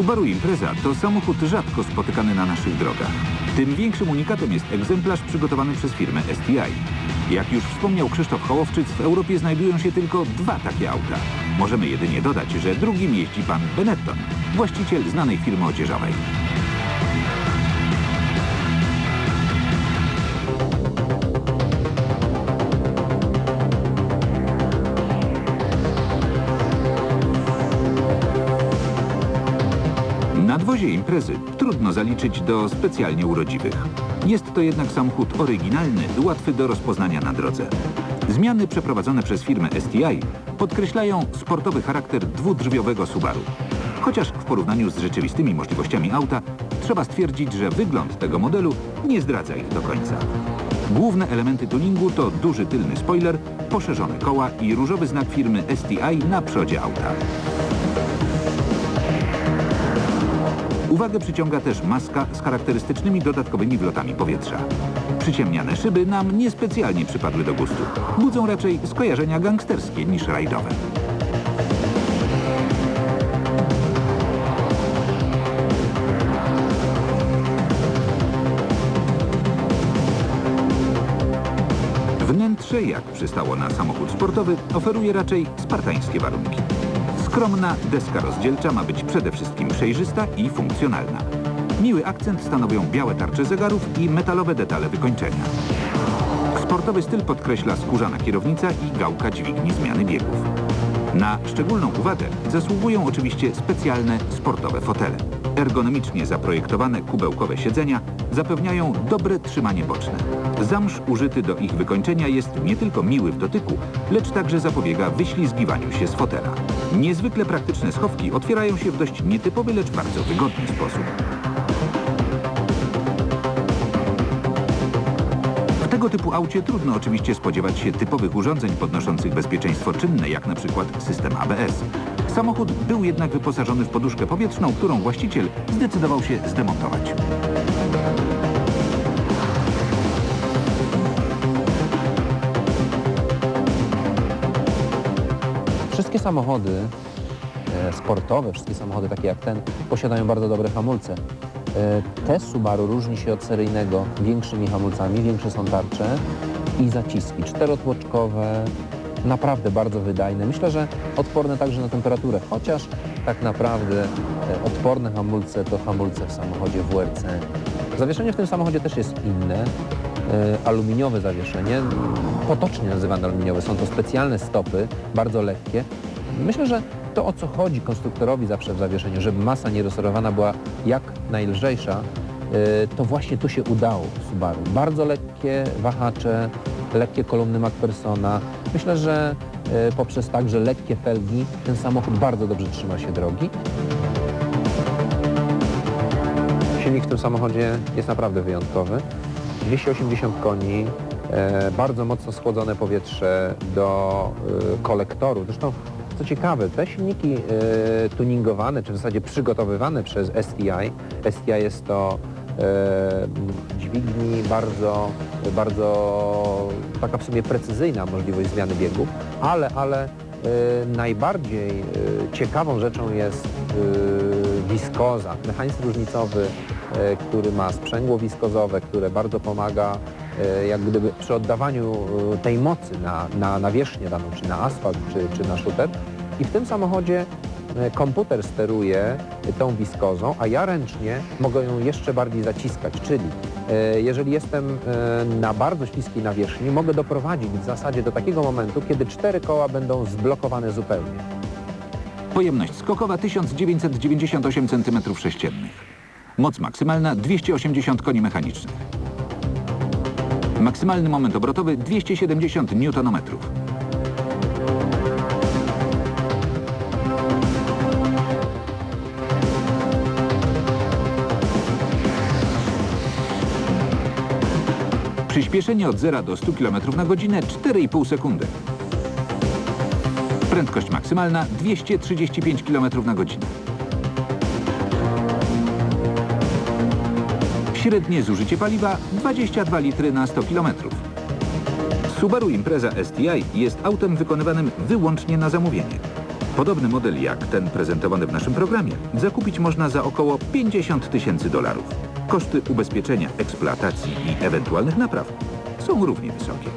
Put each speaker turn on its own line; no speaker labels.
Subaru Impreza to samochód rzadko spotykany na naszych drogach. Tym większym unikatem jest egzemplarz przygotowany przez firmę STI. Jak już wspomniał Krzysztof Hołowczyc, w Europie znajdują się tylko dwa takie auta. Możemy jedynie dodać, że drugim jeździ pan Benetton, właściciel znanej firmy odzieżowej. Nadwozie imprezy trudno zaliczyć do specjalnie urodziwych. Jest to jednak samochód oryginalny, łatwy do rozpoznania na drodze. Zmiany przeprowadzone przez firmę STI podkreślają sportowy charakter dwudrzwiowego Subaru. Chociaż w porównaniu z rzeczywistymi możliwościami auta trzeba stwierdzić, że wygląd tego modelu nie zdradza ich do końca. Główne elementy tuningu to duży tylny spoiler, poszerzone koła i różowy znak firmy STI na przodzie auta. Uwagę przyciąga też maska z charakterystycznymi dodatkowymi wlotami powietrza. Przyciemniane szyby nam niespecjalnie przypadły do gustu. Budzą raczej skojarzenia gangsterskie niż rajdowe. Wnętrze, jak przystało na samochód sportowy, oferuje raczej spartańskie warunki. Skromna deska rozdzielcza ma być przede wszystkim przejrzysta i funkcjonalna. Miły akcent stanowią białe tarcze zegarów i metalowe detale wykończenia. Sportowy styl podkreśla skórzana kierownica i gałka dźwigni zmiany biegów. Na szczególną uwagę zasługują oczywiście specjalne sportowe fotele. Ergonomicznie zaprojektowane kubełkowe siedzenia zapewniają dobre trzymanie boczne. Zamsz użyty do ich wykończenia jest nie tylko miły w dotyku, lecz także zapobiega wyślizgiwaniu się z fotela. Niezwykle praktyczne schowki otwierają się w dość nietypowy, lecz bardzo wygodny sposób. W tego typu aucie trudno oczywiście spodziewać się typowych urządzeń podnoszących bezpieczeństwo czynne, jak na przykład system ABS. Samochód był jednak wyposażony w poduszkę powietrzną, którą właściciel zdecydował się zdemontować.
Wszystkie samochody e, sportowe, wszystkie samochody takie jak ten, posiadają bardzo dobre hamulce. E, Te Subaru różni się od seryjnego większymi hamulcami, większe są tarcze i zaciski czterotłoczkowe, naprawdę bardzo wydajne. Myślę, że odporne także na temperaturę, chociaż tak naprawdę e, odporne hamulce to hamulce w samochodzie WRC. Zawieszenie w tym samochodzie też jest inne, aluminiowe zawieszenie, potocznie nazywane aluminiowe. Są to specjalne stopy, bardzo lekkie. Myślę, że to o co chodzi konstruktorowi zawsze w zawieszeniu, żeby masa nierozsorowana była jak najlżejsza, y, to właśnie tu się udało Subaru. Bardzo lekkie wahacze, lekkie kolumny McPhersona. Myślę, że y, poprzez także lekkie felgi ten samochód bardzo dobrze trzyma się drogi. Silnik w tym samochodzie jest naprawdę wyjątkowy. 280 koni, e, bardzo mocno schłodzone powietrze do e, kolektoru. Zresztą, co ciekawe, te silniki e, tuningowane, czy w zasadzie przygotowywane przez STI, STI jest to dźwigni bardzo, bardzo taka w sumie precyzyjna możliwość zmiany biegów, ale, ale najbardziej ciekawą rzeczą jest wiskoza, mechanizm różnicowy, który ma sprzęgło wiskozowe, które bardzo pomaga e, jak gdyby przy oddawaniu e, tej mocy na, na nawierzchnię daną, czy na asfalt, czy, czy na szuter. I w tym samochodzie e, komputer steruje tą wiskozą, a ja ręcznie mogę ją jeszcze bardziej zaciskać, czyli e, jeżeli jestem e, na bardzo śliskiej nawierzchni, mogę doprowadzić w zasadzie do takiego momentu, kiedy cztery koła będą zblokowane zupełnie.
Pojemność skokowa 1998 cm3. Moc maksymalna 280 koni mechanicznych. Maksymalny moment obrotowy 270 Nm. Przyspieszenie od 0 do 100 km na godzinę 4,5 sekundy. Prędkość maksymalna 235 km na godzinę. Średnie zużycie paliwa 22 litry na 100 km. Subaru Impreza STI jest autem wykonywanym wyłącznie na zamówienie. Podobny model jak ten prezentowany w naszym programie zakupić można za około 50 tysięcy dolarów. Koszty ubezpieczenia, eksploatacji i ewentualnych napraw są równie wysokie.